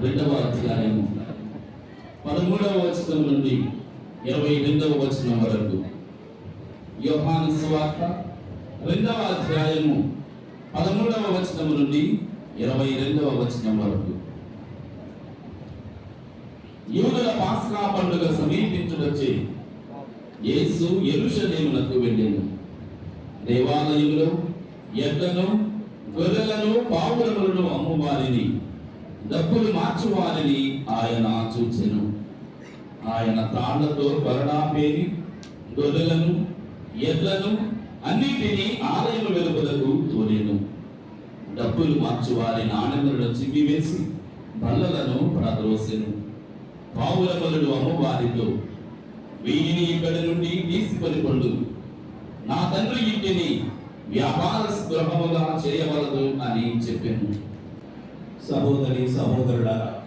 రెండవ అధ్యాయం పదమూడవ వచనం నుండి ఇరవై రెండవ వచనం వరకు. యోహాను స్వార్త రెండవ అధ్యాయము పదమూడవ వచనం నుండి ఇరవై రెండవ వచనం వరకు. యూదుల పాస్కా పండుగ సమీపించుటొచ్చి యేసు ఎరుషలేమునకు వెళ్ళాను దేవాలయంలో ఎడ్లను గొర్రెలను పావురములను అమ్మువారిని డబ్బులు మార్చువాలని ఆయన చూచెను. ఆయన తాళ్ళతో కొరడా పేరి గొర్రెలను ఎడ్లను అన్నిటినీ ఆలయం వెలుపలకు తోలేను డబ్బులు మార్చువారి నాణ్యములను చిమ్మివేసి బల్లలను ప్రదోసెను పావుల బలుడు అమ్మవారితో వీటిని ఇక్కడి నుండి తీసుకొని పండు నా తండ్రి ఇంటిని వ్యాపార గృహముగా చేయవల సహోదరి సహోదరులారా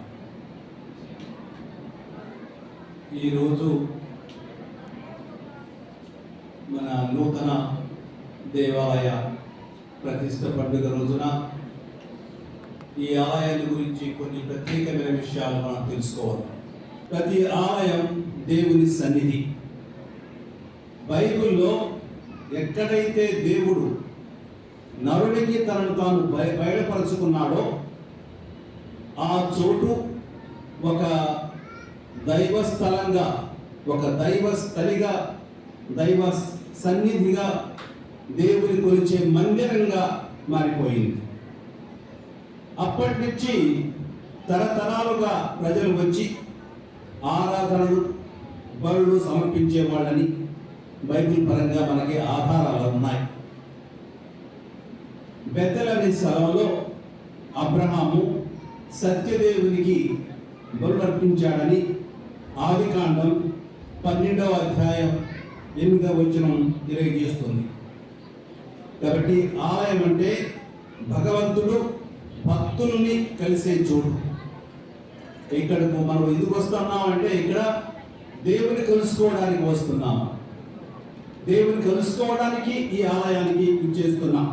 ఈరోజు మన నూతన దేవాలయ ప్రతిష్ట పండుగ రోజున ఈ ఆలయాల గురించి కొన్ని ప్రత్యేకమైన విషయాలు మనం తెలుసుకోవాలి. ప్రతి ఆలయం దేవుని సన్నిధి. బైబిల్లో ఎక్కడైతే దేవుడు నరుడికి తనను తాను బయ బయలుపరుచుకున్నాడో ఆ చోటు ఒక దైవ స్థలంగా ఒక దైవ స్థలిగా దైవ సన్నిధిగా దేవుని కొలిచే మందిరంగా మారిపోయింది. అప్పటి నుంచి తరతరాలుగా ప్రజలు వచ్చి ఆరాధనలు బరులు సమర్పించే వాళ్ళని బైబిల్ పరంగా మనకి ఆధారాలు ఉన్నాయి. బెత్తెల్ స్థలంలో అబ్రహాము సత్యదేవునికి బలులర్పించాడని ఆదికాండం పన్నెండవ అధ్యాయం ఎనిమిదవ వచనం తెలియజేస్తుంది. కాబట్టి ఆలయం అంటే భగవంతుడు భక్తుల్ని కలిసే చోటు. ఇక్కడకు మనం ఎందుకు వస్తున్నాం అంటే ఇక్కడ దేవుని కలుసుకోవడానికి వస్తున్నాము దేవుని కలుసుకోవడానికి ఈ ఆలయానికి చేస్తున్నాం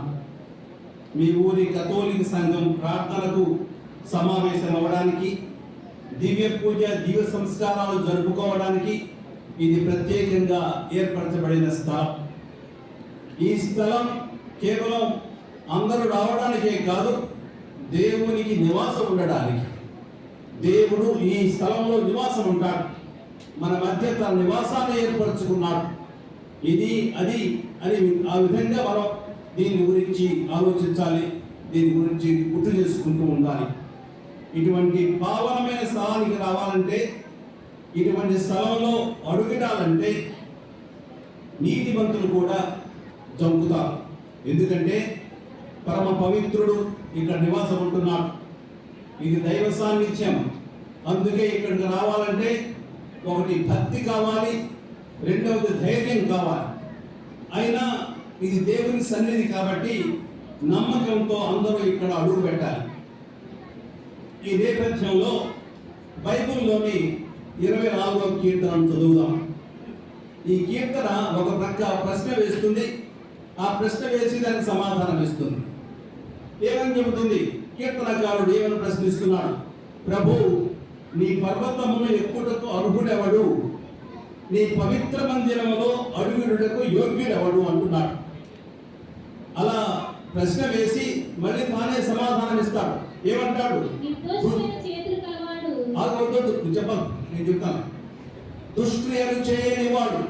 మీ ఊరి కథోలిక సంఘం ప్రార్థనకు సమావేశం అవ్వడానికి దివ్య పూజ దివ్య సంస్కారాలు జరుపుకోవడానికి ఇది ప్రత్యేకంగా ఏర్పరచబడిన స్థలం. ఈ స్థలం కేవలం అందరూ రావడానికే కాదు దేవునికి నివాసం ఉండడానికి. దేవుడు ఈ స్థలంలో నివాసం ఉంటాడు. మన మధ్య తన నివాసాన్ని ఏర్పరచుకున్నాడు. ఇది అది అని ఆ విధంగా మనం దీని గురించి ఆలోచించాలి దీని గురించి గుర్తు చేసుకుంటూ ఉండాలి. ఇటువంటి పావనమైన స్థలానికి రావాలంటే ఇటువంటి స్థలంలో అడుగుడాలంటే నీతిమంతులు కూడా జంపుతారు. ఎందుకంటే పరమ పవిత్రుడు ఇక్కడ నివాసం ఉంటున్నాడు. ఇది దైవ సాన్నిధ్యం. అందుకే ఇక్కడికి రావాలంటే ఒకటి భక్తి కావాలి రెండవది ధైర్యం కావాలి. అయినా ఇది దేవుని సన్నిధి కాబట్టి నమ్మకంతో అందరూ ఇక్కడ అడుగు పెట్టాలి. ఈ నేపథ్యంలో బైబిల్లోని ఇరవై నాలుగవ కీర్తనను చదువుదాం. ఈ కీర్తన ఒక ప్రక్క ప్రశ్న వేస్తుంది ఆ ప్రశ్న వేసి దానికి సమాధానం ఇస్తుంది. ఏమని చెబుతుంది? కీర్తనకారుడు ఏమని ప్రశ్నిస్తున్నాడు? ప్రభు నీ పర్వతమును ఎక్కుటకు అర్హుడెవడు? నీ పవిత్ర మందిరములో అడుగుడుటకు యోగ్యుడెవడు అంటున్నాడు. అలా ప్రశ్న వేసి మళ్ళీ తానే సమాధానం ఇస్తాడు ఏమంటాడు? నువ్వు చెప్పాలి నేను చెప్తాను. దుష్క్రియలు చేయని వాడు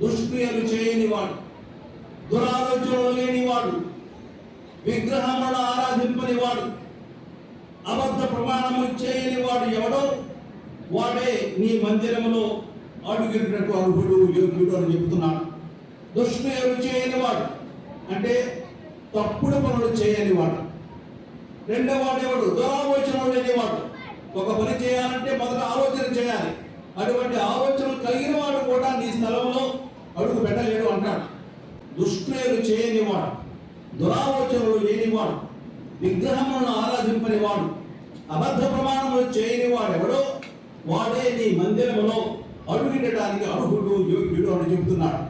దుష్క్రియలు చేయని వాడు దురాలోచనలు లేని వాడు విగ్రహములను ఆరాధింపని వాడు అబద్ధ ప్రమాణము చేయని వాడు ఎవడో వాడే నీ మందిరములో అడుగునకు అర్హుడు యోగ్యుడు అని చెప్తున్నాడు. దుష్క్రియలు చేయని వాడు అంటే తప్పుడు పనులు చేయని వాడు రెండవ వాడేవాడు దురాలోచనలు లేనివాడు ఒక పని చేయాలంటే మొదట ఆలోచన చేయాలి. అటువంటి ఆలోచనలు కలిగిన వాడు కూడా నీ స్థలంలో అడుగు పెట్టలేడు అంటాడు. దుష్క్రియలు చేయనివాడు దురాలోచనలు లేనివాడు విగ్రహములను ఆరాధింపనివాడు అబద్ధ ప్రమాణములు చేయనివాడు ఎవడో వాడే నీ మందిరములో అడుగుండటానికి అర్హుడు యోగ్యుడు అని చెబుతున్నాడు.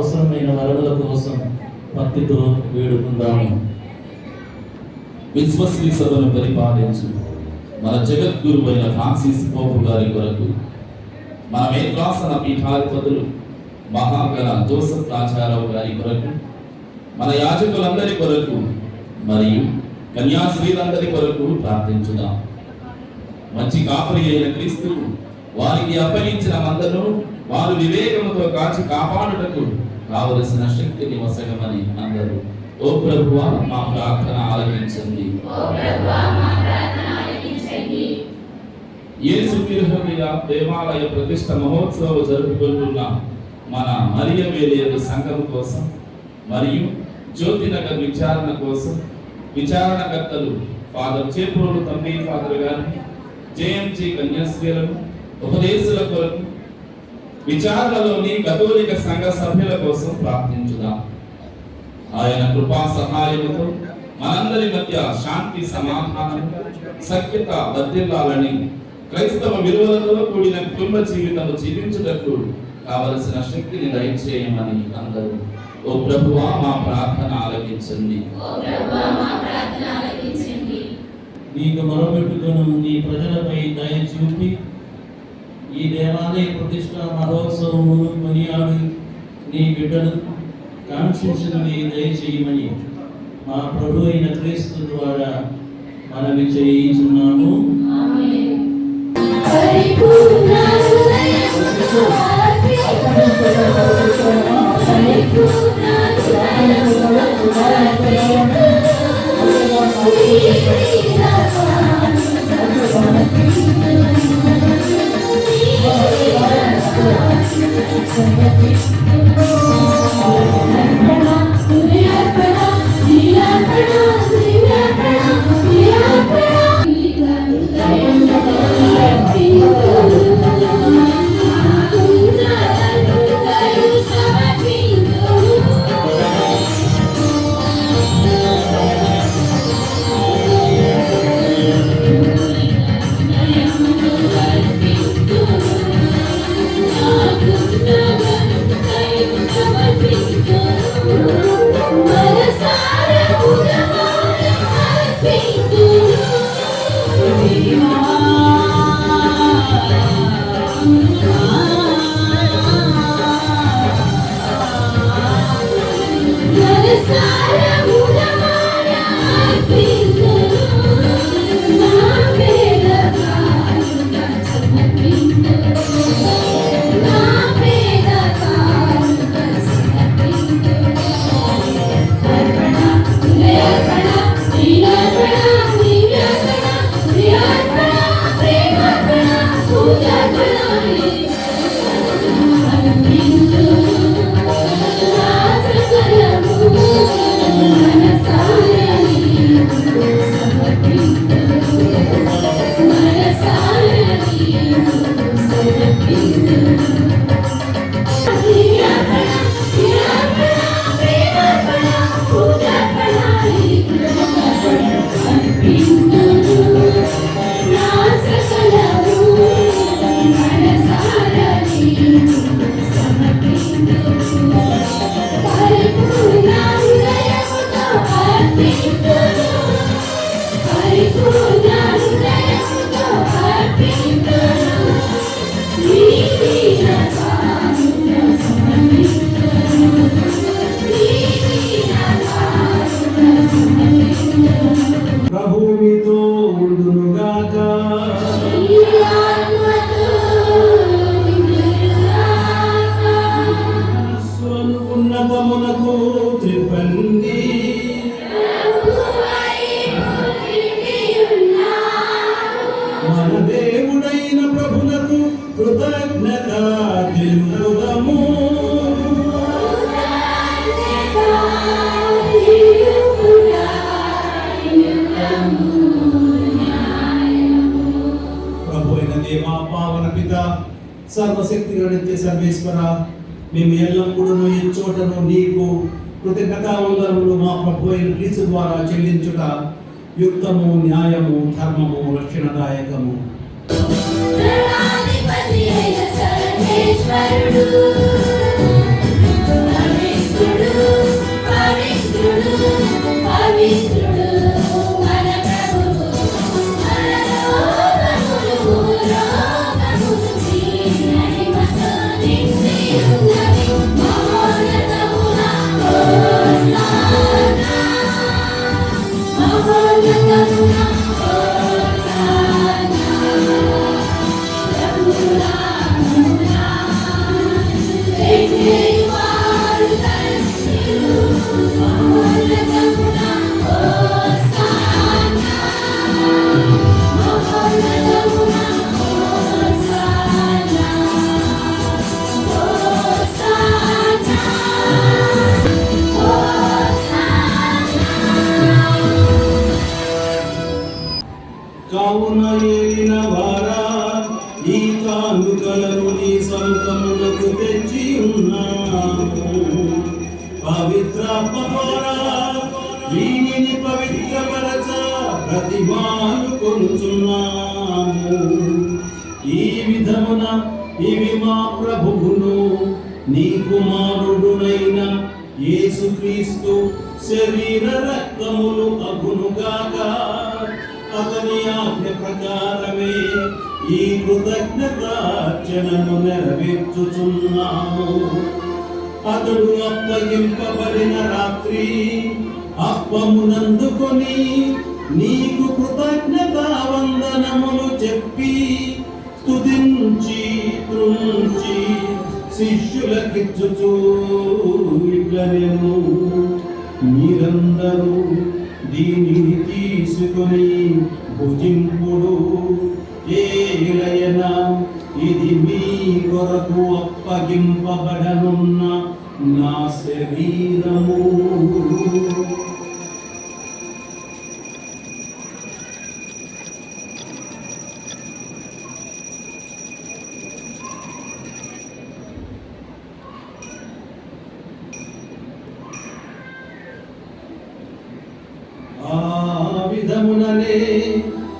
అవసరమైన వరదల కోసం భక్తితో వేడుకుందాము. విశ్వశ్రీ సభను పరిపాలించు. మన జగద్గురు అయిన ఫ్రాన్సిస్ పోపు గారి కొరకు మన మేఘాసన పీఠాధిపతులు మహాగణ జోసఫ్ రాజారావు గారి కొరకు మన యాజకులందరి కొరకు మరియు కన్యాశ్రీలందరి కొరకు ప్రార్థించుదాం. మంచి కాపరి అయిన క్రీస్తు వారికి అప్పగించిన మందను వారు వివేకముతో కాచి కాపాడుటకు కావలసిన శక్తిని వసగమని అందరూ. ఓ ప్రభువా మా ప్రార్థన ఆలకించండి. యేసు తిరుహమియ దేవాలయ ప్రతిష్ట మహోత్సవం జరుపుకుంటున్న మన మరియ సంఘం కోసం మరియు జ్యోతినగర్ విచారణ కోసం విచారణకర్తలు ఫాదర్ చేపూరు తంబి ఫాదర్ గారిని జేఎంజి కన్యాశ్రీలను ఉపదేశుల కొరకు విచారణలోని కథోలిక సంఘ సభ్యుల కోసం ప్రార్థించుదాం. ఆయన కృపా సహాయముతో మనందరి మధ్య శాంతి సమాధానం సఖ్యత వర్ధిల్లాలని క్రైస్తవ విలువలతో కూడిన కుటుంబ జీవితము జీవించుటకు కావలసిన శక్తిని దయచేయమని అందరూ. ఓ ప్రభువా మా ప్రార్థన ఆలకించండి. నీకు మొరపెట్టుకును నీ ప్రజలపై దయ చూపి ఈ దేవాలయ ప్రతిష్ట మహోత్సవమును కొనియాడు నీ బిడ్డలు కాంక్షించినవి దయచేయమని మా ప్రభు అయిన క్రీస్తు ద్వారా మనవి చేయించున్నాము. Дякую. సర్వశక్తి గణిత్య సర్వేశ్వర మేము ఎల్లప్పుడూ ఈ చోటను నీకు కృతజ్ఞతావందనములు మా ప్రభు అయిన క్రీస్తు ద్వారా చెల్లించుట యుక్తము న్యాయము ధర్మము రక్షణదాయకము. ప్రణాధిపతి అయిన సర్వేశ్వరుడు. Hallelujah. ప్రకారమే ఈ కృతజ్ఞతార్చనను నెరవేర్చుచున్నాము. అతడు అప్పగింపబడిన రాత్రి అప్పమునందుకొని నీకు కృతజ్ఞత వందనములు చెప్పి స్తుతించి తృంచి శిష్యులకిచ్చుచూ ఇట్లనేను. మీరందరూ దీనిని తీసుకొని భుజింపుడు. ఏలయన ఇది మీ కొరకు అప్పగింపబడనున్న నా శరీరము ఆ విధముననే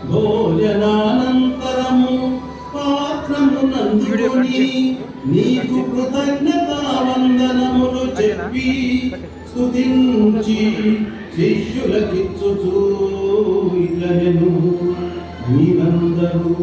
భోజనానంతరము పాత్రమునందుకొని నీకు కృతజ్ఞత వందనములు చెప్పి స్తుతించి శిష్యులకిచ్చుచూ ఇట్లనెను మీరందరూ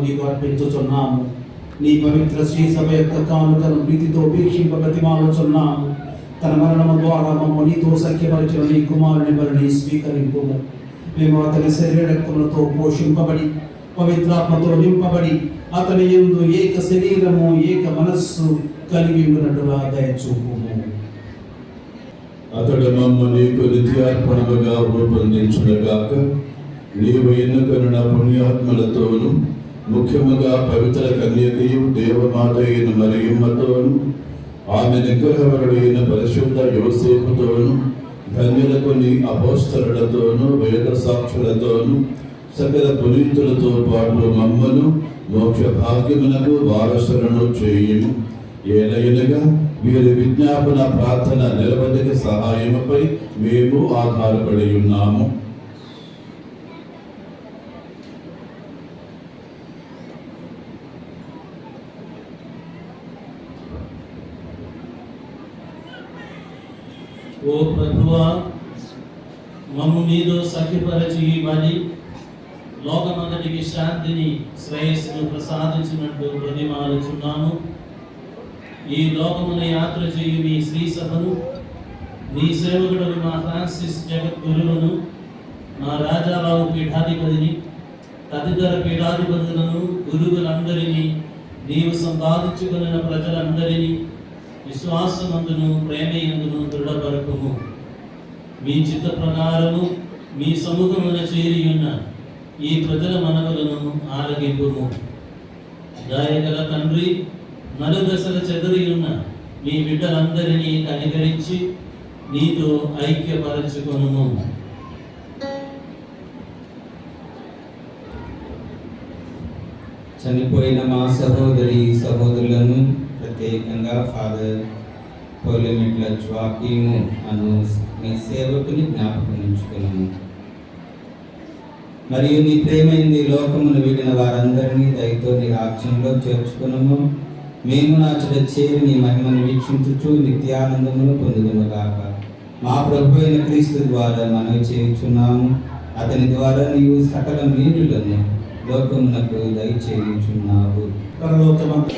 నీకు అర్పించుచున్నాము. నీ పవిత్ర శ్రీ సభ యొక్క కానుకను ప్రీతితో ఉపేక్షింప ప్రతిమాలుచున్నాము తన మరణము ద్వారా మమ్మ నీతో సఖ్యపరిచిన నీ కుమారుని బలిని స్వీకరింపు మేము అతని శరీర రక్తములతో పోషింపబడి పవిత్రాత్మతో నింపబడి అతని ఎందు ఏక శరీరము ఏక మనస్సు కలిగి ఉన్నట్టుగా దయచూపు అతడు మమ్మల్ని నీకు నిత్యార్పణముగా నీవు ఎన్నుకొనిన పుణ్యాత్మలతోనూ ముఖ్యముగా పవిత్ర కన్యకయు దేవమాత అయిన మరియమ్మతోను ఆమె నిగ్రహవరుడైన పరిశుద్ధ యువసేపుతోను ధన్యులకు నీ అపోస్తలులతోను వేద సాక్షులతోను సకల పునీతులతో పాటు మమ్మను మోక్ష భాగ్యమునకు వారసులను చేయుము. ఏలయనగా వీరి విజ్ఞాపన ప్రార్థన నిలవదిక సహాయముపై మేము ఆధారపడి ఉన్నాము. ఓ ప్రభువా మమ్ము మీతో సఖ్యపరచి బలి లోకమంతటికి శాంతిని శ్రేయస్సును ప్రసాదించినట్టు ప్రతిమాలుచున్నాను ఈ లోకమున యాత్ర చేయు మీ శ్రీ సభను నీ సేవకుడు మా ఫ్రాన్సిస్ జగద్గురువును మా రాజారావు పీఠాధిపతిని తదితర పీఠాధిపతులను గురువులందరినీ నీవు సంపాదించుకున్న ప్రజలందరినీ విశ్వాసమందును ప్రేమయందును దృఢపరకము. మీ చిత్త ప్రకారము మీ సముఖమున చేరి ఉన్న ఈ ప్రజల మనవులను ఆలగింపుము దయగల తండ్రి నలుదశల చెదరి ఉన్న మీ బిడ్డలందరినీ కనికరించి నీతో ఐక్యపరచుకొనుము. చనిపోయిన మా సహోదరి సహోదరులను ప్రత్యేకంగా ఫాదర్ పోలిమిట్ల జ్వాకీము అను మీ సేవకుని జ్ఞాపకం ఉంచుకున్నాము మరియు నీ ప్రేమైంది లోకమును వీడిన వారందరినీ దయతో నీ రాజ్యంలో చేర్చుకున్నాము మేము నాచుడ చేరి నీ మహిమను వీక్షించుచు నిత్యానందమును పొందుదుముగాక మా ప్రభు అయిన క్రీస్తు ద్వారా మనం చేయుచున్నాము. అతని ద్వారా నీవు సకల మీరులను లోకమునకు దయచేయుచున్నావు. పరలోకమందు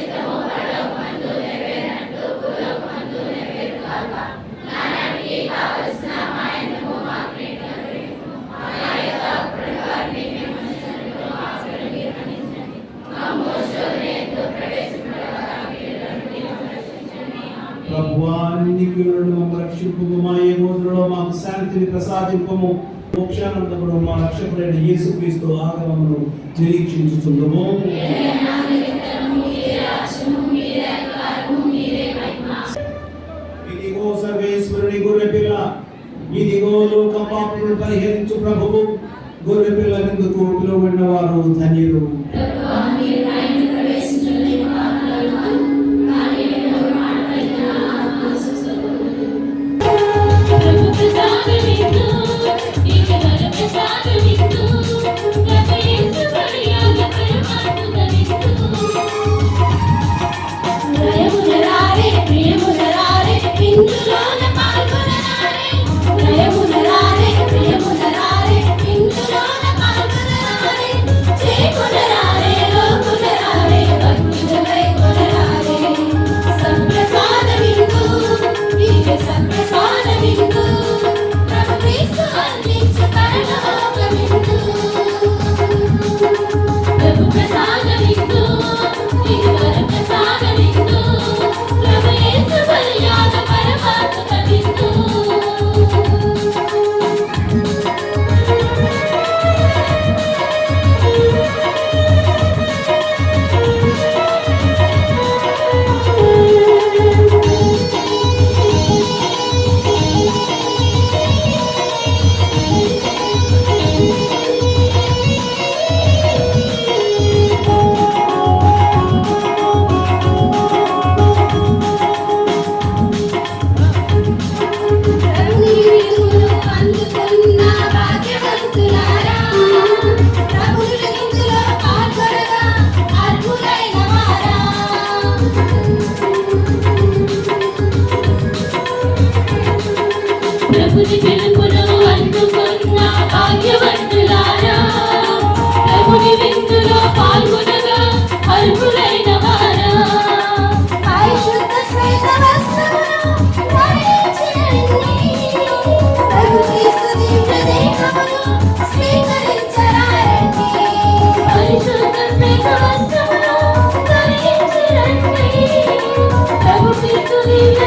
ప్రసాదింపము. మోక్షానందమును మా రక్షకుడైన యేసుక్రీస్తు ఆగమమును నిరీక్షించుచుందము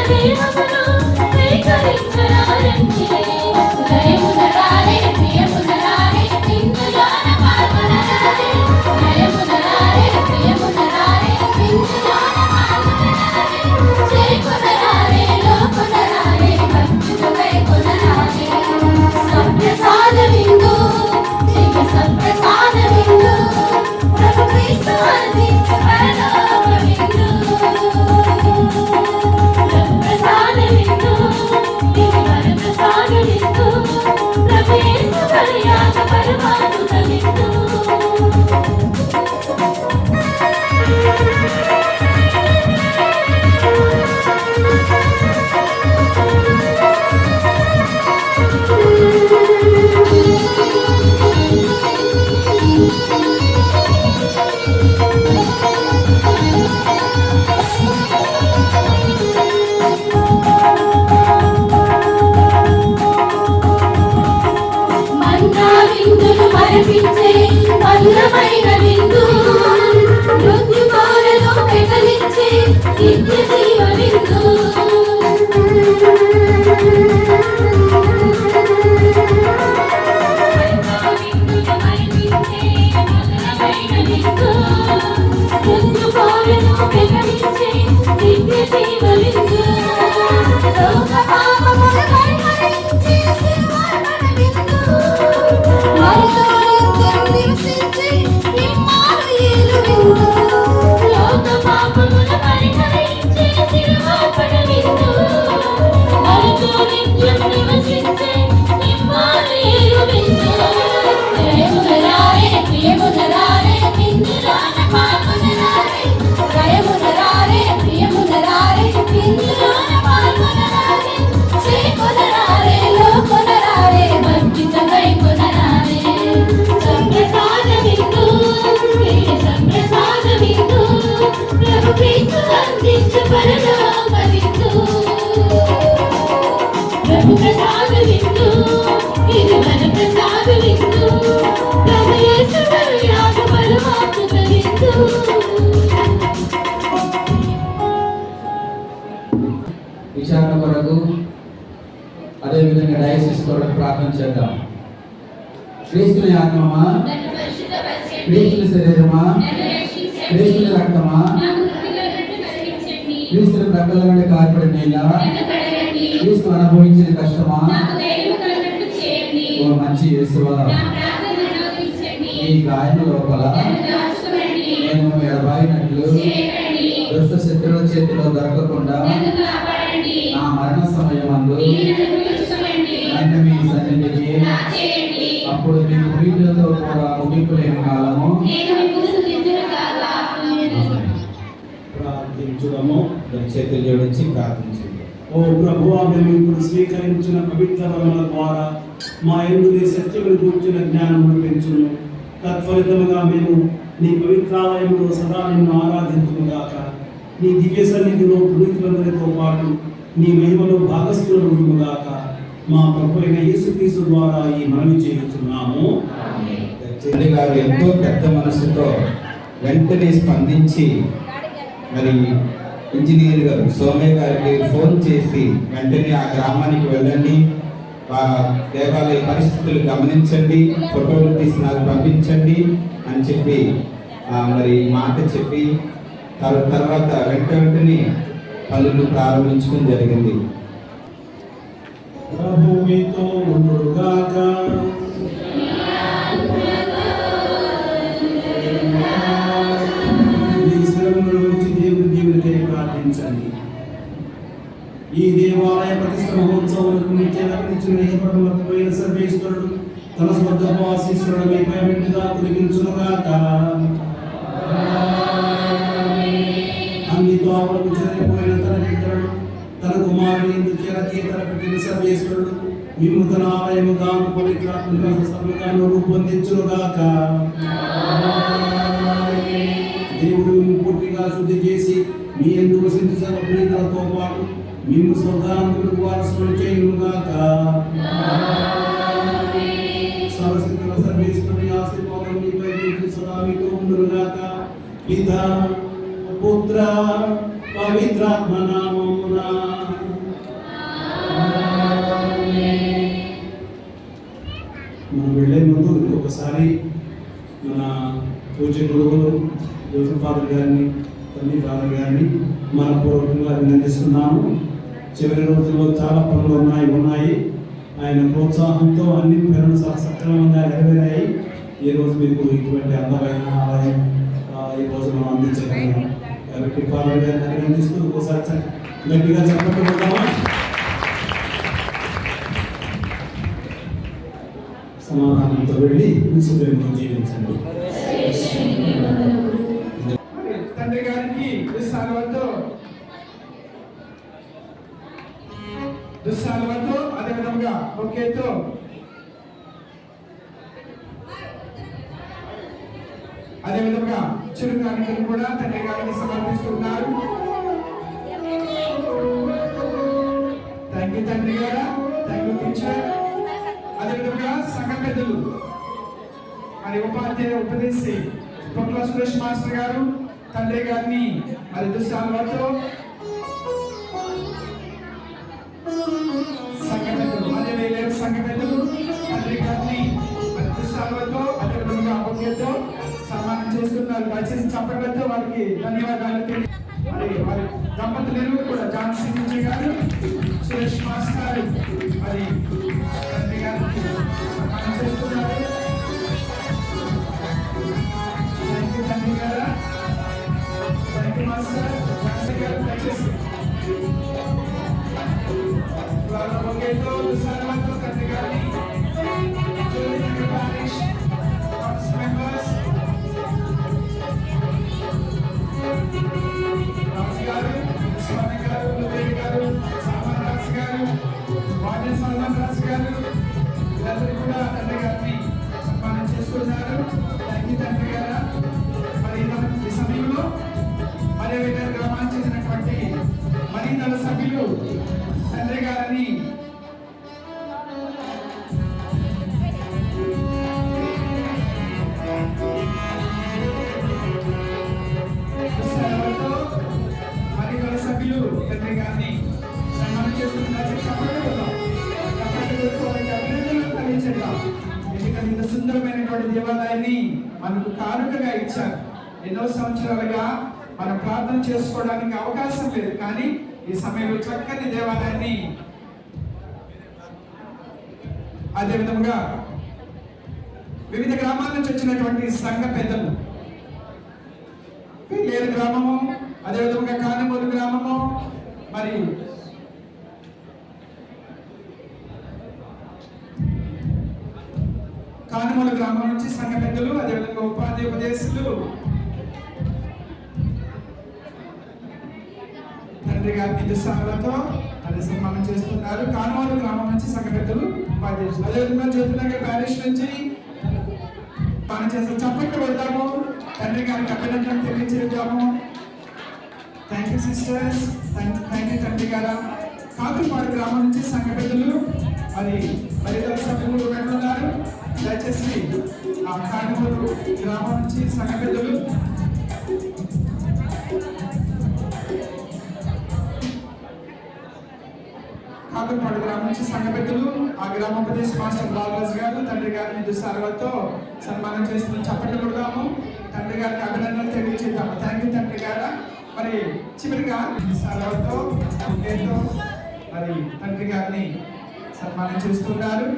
Baby, Thank you. కడగండి. క్రీస్తు అనుభవించిన కష్టమా. ఓ మంచి యేసువా. ఈ గాయం లోపల. నేను ఎడబాయినట్లు చేయండి. దుష్ట శత్రువుల చేతిలో దొరకకుండా. నా మరణ సమయమందు నన్ను మీ సన్నిధికి. అప్పుడు మీ ప్రియులతో కూడా ముగింపు లేని కాలము. ప్రార్థించుదము చేతులు జోడించి ప్రార్థించండి ఓ ప్రభు మేము ఇప్పుడు స్వీకరించిన పవిత్ర వరముల ద్వారా మా ఎందుని సత్యమును కూర్చున్న జ్ఞానమును పెంచును. తత్ఫలితముగా మేము నీ పవిత్రాలయంలో సదా నిన్ను ఆరాధించుగాక నీ దివ్య సన్నిధిలో పునీతులందరితో పాటు నీ మహిమలో భాగస్థులను గాక మా ప్రభు అయిన యేసుక్రీస్తు ద్వారా ఈ మనవి చేయుచున్నాము. తండ్రి గారు ఎంతో పెద్ద మనసుతో వెంటనే స్పందించి మరి ఇంజనీర్ గారు సోమయ్య గారికి ఫోన్ చేసి వెంటనే ఆ గ్రామానికి వెళ్ళండి. ఆ దేవాలయ పరిస్థితులు గమనించండి ఫోటోలు తీసి నాకు పంపించండి అని చెప్పి మరి మాట చెప్పి తర్వాత వెంట వెంటనే పనులు ప్రారంభించడం జరిగింది. ప్రభు ఉండుగాక. ప్రార్థించండి ఈ దేవాలయ ప్రతిష్ట మహోత్సవాలకు నిత్యనిచ్చిన ఏర్పడమైన సర్వేశ్వరుడు తన స్వర్గపు ఆశీస్సులను మీపై మెండుగా కురిగించునుగాక అన్ని దోవలకు చెరిగిపోయిన తన బిడ్డలను తన కుమారుడు ఇందు చేరకే తన పెట్టిన సర్వేశ్వరుడు మేము తన ఆలయముగా పవిత్రాత్మక సమగాను రూపొందించునుగాక. దేవుడు పూర్తిగా శుద్ధి చేసి మీ ఎందుకు సిద్ధి సర్వప్రీతలతో పాటు మేము స్వర్గాంతులకు వారసులు చేయుగాక సర్వశక్తుల సర్వేశ్వరి ఆశీర్వాదం మీపై నిలిచి సదా మీతో ఉండునుగాక పిత పుత్ర పవిత్రాత్మ నామమున. మనం వెళ్ళే ముందు ఇంకొకసారి మన పూజ గురువులు జోసఫ్ ఫాదర్ గారిని తల్లి ఫాదర్ గారిని మనపూర్వకంగా అభినందిస్తున్నాము. చివరి రోజుల్లో చాలా పనులు ఉన్నాయి ఉన్నాయి. ఆయన ప్రోత్సాహంతో అన్ని పనులు సక్రమంగా నెరవేరాయి. ఈ రోజు మీకు ఇటువంటి అందమైన ఆలయం ఈ రోజు మనం అందించగలిగాం. కాబట్టి ఫాదర్ గారిని అభినందిస్తూ ఒకసారి గట్టిగా చెప్పట్టుకుందామా సమాధానంతో వెళ్ళి విశ్వప్రేమతో జీవించండి. అదేవిధంగా ఒకేతో అదేవిధంగా చురుకానికి కూడా తండ్రి గారిని సమర్పిస్తున్నారు థ్యాంక్ యూ తండ్రి కూడా థ్యాంక్ యూ టీచర్ అదేవిధంగా సంఘ పెద్దలు మరి ఉపాధ్యాయ ఉపదేశి పొట్ల సురేష్ మాస్టర్ గారు తండ్రి గారిని మరి దుశాలతో సంఘ పెద్దలు తండ్రి గారిని మరి దుశాలతో అదేవిధంగా అభ్యతో సన్మానం చేస్తున్నారు. దయచేసి చెప్పడంతో వారికి ధన్యవాదాలు మరి వారి దంపతులు కూడా ఝాన్సీ గారు సురేష్ మాస్ గారు ఇంత సుందరమైనటువంటి దేవాలయాన్ని మనకు కానుకగా ఇచ్చారు. ఎన్నో సంవత్సరాలుగా మనం ప్రార్థన చేసుకోవడానికి అవకాశం లేదు. కానీ ఈ సమయంలో చక్కని దేవాలయాన్ని అదే విధముగా వివిధ గ్రామాల నుంచి వచ్చినటువంటి సంఘ పెద్దలు. పిల్లేరు గ్రామము? అదేవిధంగా కానమూరు గ్రామము మరి కానమూరు గ్రామం నుంచి సంఘ పెద్దలు అదేవిధంగా ఉపాధి ఉపదేశులు తండ్రి గారి దుస్సాలతో అది సన్మానం చేస్తున్నారు. కానమూరు గ్రామం నుంచి సంఘ పెద్దలు ఉపాధ్యక్షులు అదేవిధంగా జ్యోతినగర్ ప్యారిస్ నుంచి మనం చప్పట్లు పెడతాము తండ్రి గారికి అభినందనలు తెలియజేద్దాము. Thank you sisters thank you తండ్రి గారు. కాకులపాడు గ్రామం నుంచి సంఘ పెద్దలు మరి మరిదల సభ్యులు వెళ్తున్నారు దయచేసి ఆ కాకులూరు గ్రామం నుంచి సంఘ పెద్దలు. కాకులపాడు గ్రామం నుంచి సంఘ పెద్దలు ఆ గ్రామ ప్రదేశ్ మాస్టర్ బాలరాజు గారు తండ్రి గారిని దుస్సాలతో సన్మానం చేస్తున్న చప్పట్లు కొడదాము. తండ్రి గారికి అభినందనలు తెలియజేద్దాము థ్యాంక్ యూ తండ్రి మరి చివరిగా సెలవుతో మరి తండ్రి గారిని సన్మానం చేస్తున్నారు.